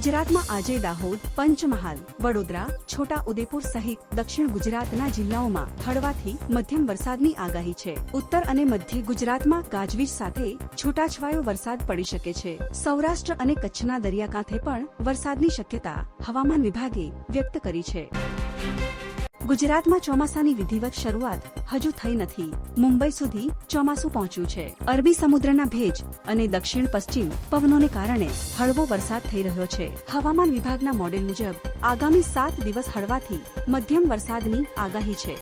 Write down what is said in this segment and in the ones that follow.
ગુજરાતમાં આજે દાહોદ, પંચમહાલ, વડોદરા છોટા ઉદેપુર સહિત દક્ષિણ ગુજરાતના જિલ્લાઓમાં હળવાથી મધ્યમ વરસાદની આગાહી છે. ઉત્તર અને મધ્ય ગુજરાતમાં ગાજવીજ સાથે છૂટાછવાયો વરસાદ પડી શકે છે. સૌરાષ્ટ્ર અને કચ્છના દરિયાકાંઠે પણ વરસાદની શક્યતા હવામાન વિભાગે વ્યક્ત કરી છે. ગુજરાતમાં ચોમાસાની વિધિવત શરૂઆત હજુ થઈ નથી. મુંબઈ સુધી ચોમાસું પહોંચ્યું છે. અરબી સમુદ્રના ભેજ અને દક્ષિણ પશ્ચિમ પવનોને કારણે હળવો વરસાદ થઈ રહ્યો છે. હવામાન વિભાગના મોડેલ મુજબ આગામી સાત દિવસ હળવાથી મધ્યમ વરસાદની આગાહી છે.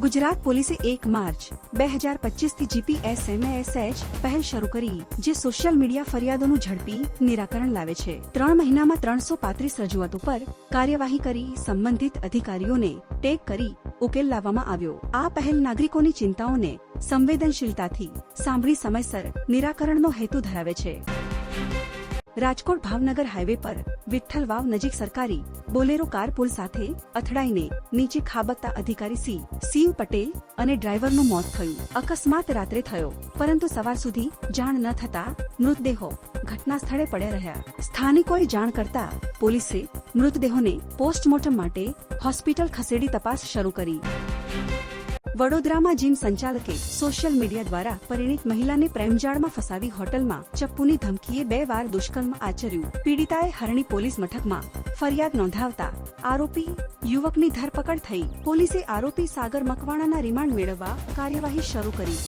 ગુજરાત પોલીસે એક માર્ચ બે હજાર પચીસથી જીપીએસએમએસએચ પહેલ શરૂ કરી, જે સોશિયલ મીડિયા ફરિયાદોનું ઝડપી નિરાકરણ લાવે છે. ત્રણ મહિનામાં ત્રણસો પાંત્રીસ રજૂઆતો પર કાર્યવાહી કરી સંબંધિત અધિકારીઓને ટેગ કરી ઉકેલ લાવવામાં આવ્યો. આ પહેલ નાગરિકોની ચિંતાઓને સંવેદનશીલતાથી સાંભળી સમયસર નિરાકરણનો હેતુ ધરાવે છે. રાજકોટ ભાવનગર હાઈવે પર વિઠ્ઠલ વાવ નજીક સરકારી બોલેરો કાર પુલ સાથે અથડાઈને નીચે ખાબકતા અધિકારી સી. સીવ પટેલ અને ડ્રાઈવરનું મોત થયું. અકસ્માત રાત્રે થયો, પરંતુ સવાર સુધી જાણ ન થતા મૃતદેહો ઘટના સ્થળે પડ્યા રહ્યા. સ્થાનિકોએ જાણ કરતા પોલીસે મૃતદેહોને પોસ્ટમોર્ટમ માટે હોસ્પિટલ ખસેડી તપાસ શરૂ કરી. વડોદરામાં જીમ સંચાલકે સોશિયલ મીડિયા દ્વારા પરિણીત મહિલાને પ્રેમજાળમાં ફસાવી હોટલમાં ચપ્પુની ધમકીએ બે વાર દુષ્કર્મ આચર્યું. પીડિતાએ હરણી પોલીસ મથકમાં ફરિયાદ નોંધાવતા આરોપી યુવકની ધરપકડ થઈ. પોલીસે આરોપી સાગર મકવાણાના રિમાન્ડ મેળવવા કાર્યવાહી શરૂ કરી.